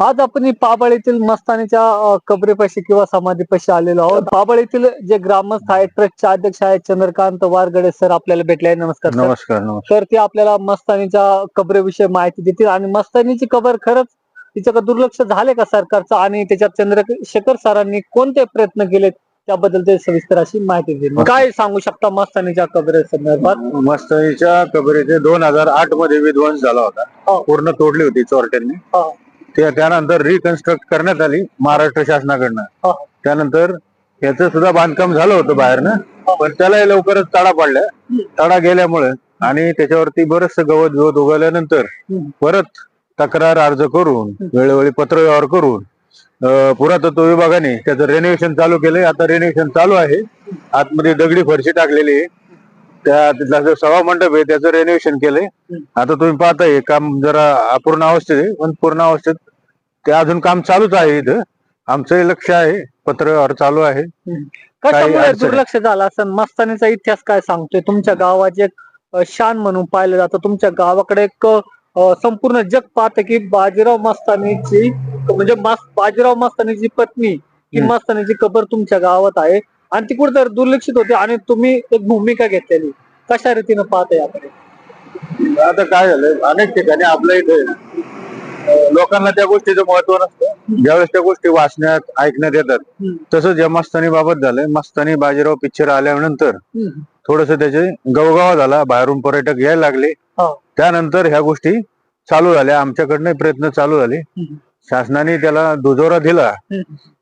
आज आपण ही पाबळ येथील मस्तानीच्या कबरेपाशी किंवा समाधीपाशी आलेलो आहोत. पाबळ येथील जे ग्रामस्थ आहेत ट्रस्टचे अध्यक्ष आहेत चंद्रकांत वारगडे सर आपल्याला भेटले आहे नमस्कार सर. नमस्कार तर ते आपल्याला मस्तानीच्या कबरेविषयी माहिती देतील आणि मस्तानीची कबर खरंच तिच्याकडे दुर्लक्ष झाले का सरकारचं? आणि त्याच्यात चंद्रशेखर सरांनी कोणते प्रयत्न केलेत? त्याबद्दल ते सविस्तर अशी माहिती देईल काय सांगू शकता मस्तानीच्या कबरे संदर्भात? मस्तईच्या कबरीचे दोन हजार आठमध्ये विध्वंस झाला हो. होता पूर्ण तोडली होती चोरट्यांनी. हो. ते त्यानंतर रिकन्स्ट्रक्ट करण्यात आली महाराष्ट्र शासनाकडनं. त्यानंतर याचं सुद्धा बांधकाम झालं होतं बाहेरनं पण त्यालाही लवकरच तडा पडल्या तडा गेल्यामुळे आणि त्याच्यावरती बरंच गवत बिवत उगवल्यानंतर. परत तक्रार अर्ज करून वेळोवेळी पत्रव्यवहार करून पुरातत्व विभागाने त्याचं रेनोव्हेशन चालू केलंय. आता रेनोव्हेशन चालू आहे. आतमध्ये दगडी फरशी टाकलेली आहे. त्या तिथला जो सभा मंडप आहे त्याचं रेनोव्हेशन केलंय. आता तुम्ही पाहताय हे काम जरा अपूर्ण अवस्थेत आहे पण पूर्ण अवस्थेत ते अजून काम चालूच आहे इथं. आमचंही लक्ष आहे पत्रव्यवहार चालू आहे. कशामुळे अडचण आहे. दुर्लक्ष झालं? असं मस्तानीचा इतिहास काय सांगतोय? तुमच्या गावाचे एक अ, शान म्हणून पाहिलं जातं. तुमच्या गावाकडे एक अ, संपूर्ण जग पाहतं की बाजीराव मस्तानीची म्हणजे मस- बाजीराव मस्तानीची पत्नी हम्म. मस्तानीची कबर तुमच्या गावात आहे. आणि ती कुठेतरी दुर्लक्षित होते आणि तुम्ही एक भूमिका घेतलेली कशा रीतीनं पाहता याकडे आता काय झालं अनेक ठिकाणी आपल्या इथे लोकांना त्या गोष्टीचं महत्त्व नसतं ज्यावेळेस त्या गोष्टी वाचण्यात ऐकण्यात येतात. तसंच या मस्तानी बाबत झालंय मस्तानी बाजीराव पिक्चर आल्यानंतर. थोडस त्याचे गवगावा झाला बाहेरून पर्यटक यायला लागले. त्यानंतर ह्या गोष्टी चालू झाल्या आमच्याकडनं प्रयत्न चालू झाले. शासनाने त्याला दुजोरा दिला.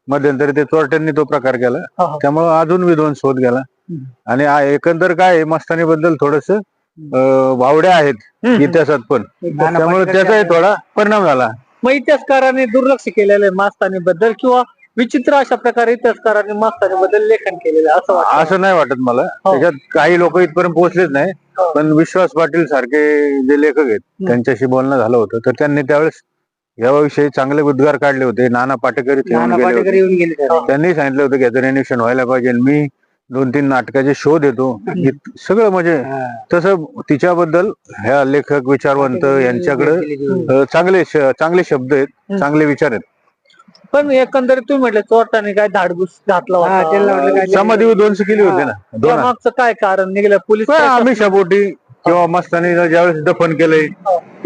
मध्यंतरी ते चोरट्यांनी तो प्रकार केला हा, हा. त्यामुळे अजून विध्वंस होत गेला हम्म. आणि आ- एकंदर काय मस्तानी बद्दल थोडस वावड्या आहेत हम्म. इतिहासात पण त्यामुळे त्याचाही थोडा परिणाम झाला मग इतिहासकारांनी दुर्लक्ष केलेलं आहे मास्तानी बद्दल किंवा विचित्र अशा प्रकारे इतिहासकारांनी मास्तानी बद्दल लेखन केलेलं आहे असं वाटतं असं नाही वाटत मला हो. त्याच्यात काही लोक इथपर्यंत पोहोचलेच नाही हो. पण विश्वास पाटील सारखे जे लेखक आहेत त्यांच्याशी बोलणं झालं होतं तर त्यांनी त्यावेळेस याविषयी चांगले उद्गार काढले होते. नाना पाटेकर इथे येऊन गेले होते. येऊन गेले त्यांनी सांगितलं होतं की याचं रेन्युएशन व्हायला पाहिजे मी दोन तीन नाटकाचे शो देतो. सगळं म्हणजे तसं तिच्याबद्दल ह्या लेखक विचारवंत यांच्याकडे अं, चांगले श- चांगले शब्द आहेत चांगले विचार आहेत. पण एकंदरीत तुम्ही म्हटलं चोरट्याने काय धाडगुस घातला होता. समाधी उद्ध्वंस केली होती ना? दोन काय कारण? निघलं पोलीस आम्ही शपोटी किंवा मस्तानी ज्यावेळेस दफन केलंय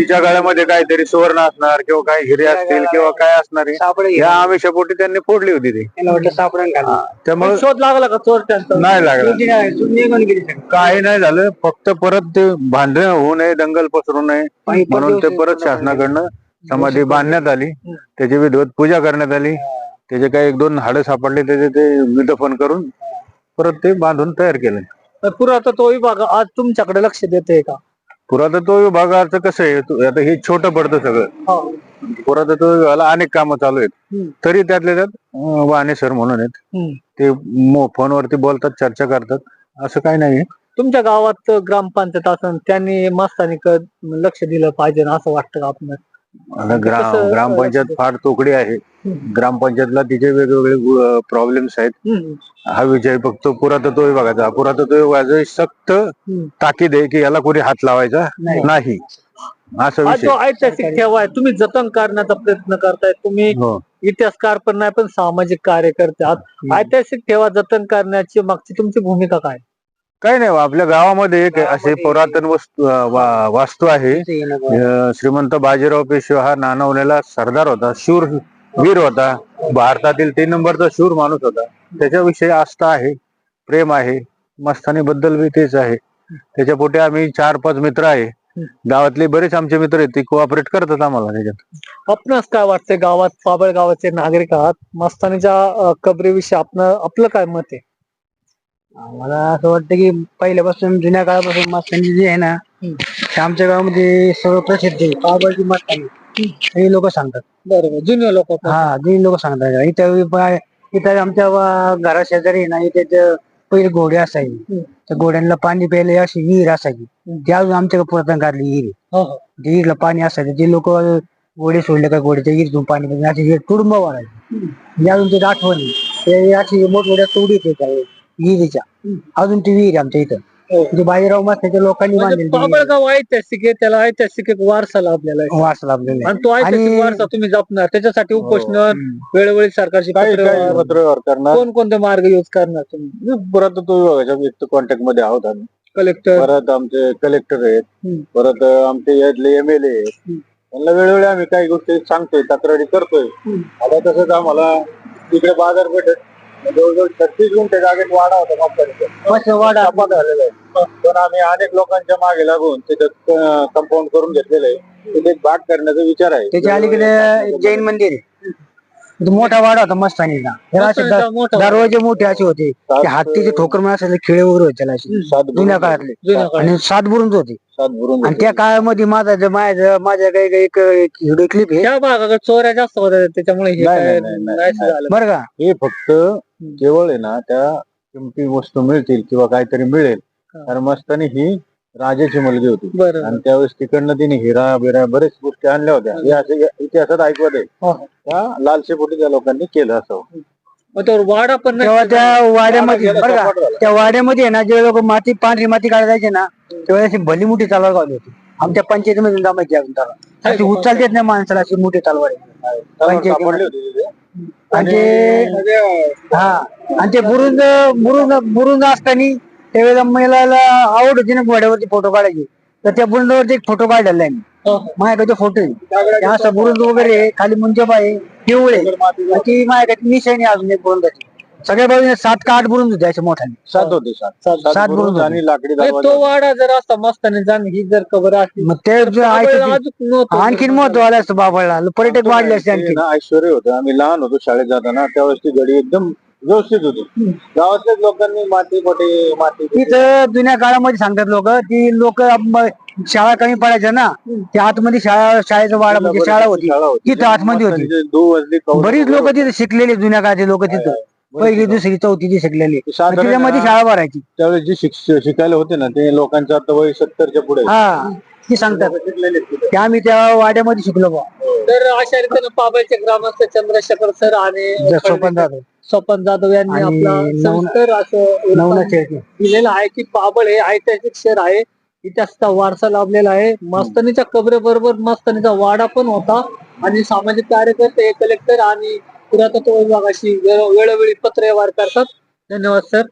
तिच्या गळ्यामध्ये काहीतरी सुवर्ण असणार किंवा काही हिरे असतील किंवा काय असणार आहे या आम्ही शपोटी त्यांनी फोडली होती ती. त्यामुळे शोध लागला का? चोरट्यांचा नाही लागला. काही नाही झालं फक्त परत ते भांडण होऊ नये दंगल पसरू नये म्हणून ते परत शासनाकडनं समाधी बांधण्यात आली. त्याची विधिवत पूजा करण्यात आली. त्याचे काही एक दोन हाडं सापडले त्याचे ते दफन करून परत ते बांधून तयार केलं. तर पुरातत्व विभाग आज तुमच्याकडे लक्ष देते का? पुरातत्व विभागाचं कसं आहे तू- आता हे छोटं पडतं सगळं हो. पुरातत्व विभागाला अनेक कामं चालू आहेत हम्म. तरी त्यातले त्यात अं, वाणे सर म्हणून आहेत हम्म. ते मो- फोनवरती बोलतात चर्चा करतात असं काही नाहीये तुमच्या गावात ग्रामपंचायत असन त्यांनी मस्तानी लक्ष दिलं पाहिजे ना असं वाटतं का आपल्याला आता ग्राम कसं- ग्रामपंचायत फार तोकडी आहे. ग्रामपंचायतला तिचे वेगवेगळे प्रॉब्लेम्स आहेत. हा विषय फक्त पुरातत्व विभागाचा पुरातत्व विभागाची सक्त. ताकीद आहे की याला कोणी हात लावायचा? नाही. असा हा विषय. ऐतिहासिक ठेवा आहे तुम्ही जतन करण्याचा प्रयत्न करताय. तुम्ही हो. इतिहासकार पण नाही पण सामाजिक कार्यकर्ते आहात. ऐतिहासिक ठेवा जतन करण्याची मागची तुमची भूमिका काय? काही नाही आपल्या गावामध्ये एक असे पुरातन वस्तू अं, वा- वास्तू आहे. अं, श्रीमंत बाजीराव पेशवा हा नाणवलेला सरदार होता. शूर वीर होता. भारतातील तीन नंबरचा शूर माणूस होता. त्याच्याविषयी आस्था आहे प्रेम आहे मस्तानी बद्दल बी तेच आहे. त्याच्या पोटी आम्ही चार पाच मित्र आहे. गावातले बरेच आमचे मित्र आहेत ते कोऑपरेट करतात आम्हाला त्याच्यात. आपणास काय वाटतंय गावात पाबळ गावाचे नागरिक आहात? मस्तानीच्या कबरीविषयी आपण आपलं काय मत आहे? मला असं वाटतं की पहिल्यापासून जुन्या काळापासून मास्तानी जे आहे ना आमच्या गावामध्ये सर्व प्रसिद्ध आहे. पावभाजी मास्तानी. हे लोक सांगतात. बरोबर जुने लोक हा जे लोक सांगतात. इथं इथं आमच्या घरा शेजारी ना इथे ते पहिले घोडे असायचे. हम्म. त्या घोड्यांना पाणी प्यायला अशी विहीर असायची. ती अजून आमच्या पुरातन काढली विहीर आहे. हो हो. त्या विहिरीला पाणी असायचं. जे लोक घोडे सोडले का घोड्याच्या विहिरीतून पाणी प्यायचे अशी विहीर तुडुंब वाढायची. म्हणजे अजून ते आठवणी ते अशी मोठमोठ्या तोडी त्या विहिरीच्या. अजून ती विहीर आहे आमच्या इथं. म्हणजे बाजीराव मस्ताच्या लोकांनी म्हणजे बाबळगाव ऐतिहासिक आहे त्याला ऐतिहासिक एक वारसा लाभलेला आहे. वास लाभलेला आणि तो ऐतिहासिक वारसा तुम्ही जपणार त्याच्यासाठी उपोषण आहे. वेळोवेळी सरकारची काही काही पत्रव्यवहार, पत्रव्यवहार करणार. कोणकोणते मार्ग यूज करणार तुम्ही? पुरातत्व विभागाच्या व्यक्त कॉन्टॅक्टमध्ये आहोत आम्ही. कलेक्टर परत आमचे कलेक्टर आहेत. हम्म. परत आमचे यातले एम एल ए आहेत. हम्म. त्यांना वेळोवेळी आम्ही काही गोष्टी सांगतोय तक्रारी करतोय. हम्म. आता तसंच आम्हाला तिकडे बाजारपेठेत जवळजवळ छत्तीस गुंठे जागेत वाडा होता कंपनीचा वाडा. झालेला आहे. पण आम्ही अनेक लोकांच्या मागे लागून तिथं कंपाऊंड करून घेतलेलं आहे. तिथे बाग करण्याचा विचार आहे. त्याच्या अलीकडे जैन मंदिर मोठा वाडा होता मस्तानीचा. दरवाजे मोठे असे होते. हत्तीचे ठोकर म्हणून खिळे वगैरे होते त्याला जुन्या काळातले. आणि सात बुरुंज होते. आणि त्या काळामध्ये माझा माझ्या माझ्या काही एक व्हिडिओ क्लिप भागाकडे चोऱ्या जास्त होत्या त्याच्यामुळे हे बरं का? हे फक्त केवळ आहे ना त्या किमती वस्तू मिळतील किंवा काहीतरी मिळेल हा. कारण मस्तानी ही राजाची मुलगी होती बरं आणि त्यावेळेस तिकडनं तिने हिरा बिरा बरेच गोष्टी आणल्या होत्या हे असे इतिहासात ऐकवत आहे हो. त्या लालशेपोटी त्या लोकांनी केलं असं वाडा पण तेव्हा त्या वाड्यामध्ये. त्या वाड्यामध्ये ना जे लोक माती पांढरी माती काढायचे ना तेव्हा अशी भली मोठी तलवार गावली होती आमच्या पंचायतीमध्ये जमायची अजून त्याला अशी उचलतेच नाही माणसाला अशी मोठी तलवार आहे. तलवार पंचायती-. आणि ते हा आणि ते बुरुंज बुरुंज बुरुंज असताना त्यावेळेला महिलाला आवड होती ना घोड्यावरती फोटो काढायची. तर त्या बुरुंजावरती एक फोटो काढलेला आहे. हो. माझ्याकडे फोटो आहे. असं बुरुंज वगैरे खाली मुंजब आहे पिवळे ती माझ्याकडे निशाणी अजून एक बुरुंजाची. सगळ्या बाजूने सात का आठ बुरुंज होते असे मोठ्याने. सात होते सात सात- सात सात बुरुज बुरुज आणि लाकडी म्हणजे दरवाजा तो वाडा जर असता मस्तानी जाण ही जर कबर असती मग ते जे आहे बाबळला ते- अजून नव्हतं. आणखीन महत्त्व आलं असतं बाबाला. पर्यटक वाढले असते आणखी ना ऐश्वर्य होतं. आम्ही लहान होतो शाळेत जाताना. त्यावेळेस ती गडी एकदम व्यवस्थित होती. गावातल्याच लोकांनी माती पोटे माती तिथं जुन्या काळामध्ये सांगतात लोक ती लोक शाळा कमी पडायच्या ना ते आतमध्ये शाळा शाळेचं वाडा म्हणजे शाळा होती. तिथं आतमध्ये होती. मस्तानीचे दो वजली कौल- बरीच लोक तिथे शिकलेले जुन्या काळचे लोक तिथं. पहिली दुसरी चौथी शिकलेली साधारण त्याच्यामध्ये शाळा भरायची. त्यावेळेस जे शिक्ष- शिकायला होते ना ते लोकांचं आता वय सत्तरच्या पुढे. हा ती सांगतात. शिकलेले आहेत तिथे. ते आम्ही त्या वाड्यामध्ये शिकलो बा तर अशा रीतीने पाबळचे ग्रामस्थ चंद्रशेखर सर आणि सोपन जाधव. स्वपन जाधव यांनी आणि आपला नवना- असं नवना शेळके दिलेलं आहे की पाबळ हे ऐतिहासिक शहर आहे. इतिहासाचा वारसा लाभलेला आहे. मस्तानीच्या कबरेबरोबर मस्तानीचा वाडा पण होता. आणि सामाजिक कार्यकर्ते कलेक्टर आणि पुरातत्व विभागाशी वेळोवेळी पत्र व्यवहार करतात. धन्यवाद सर.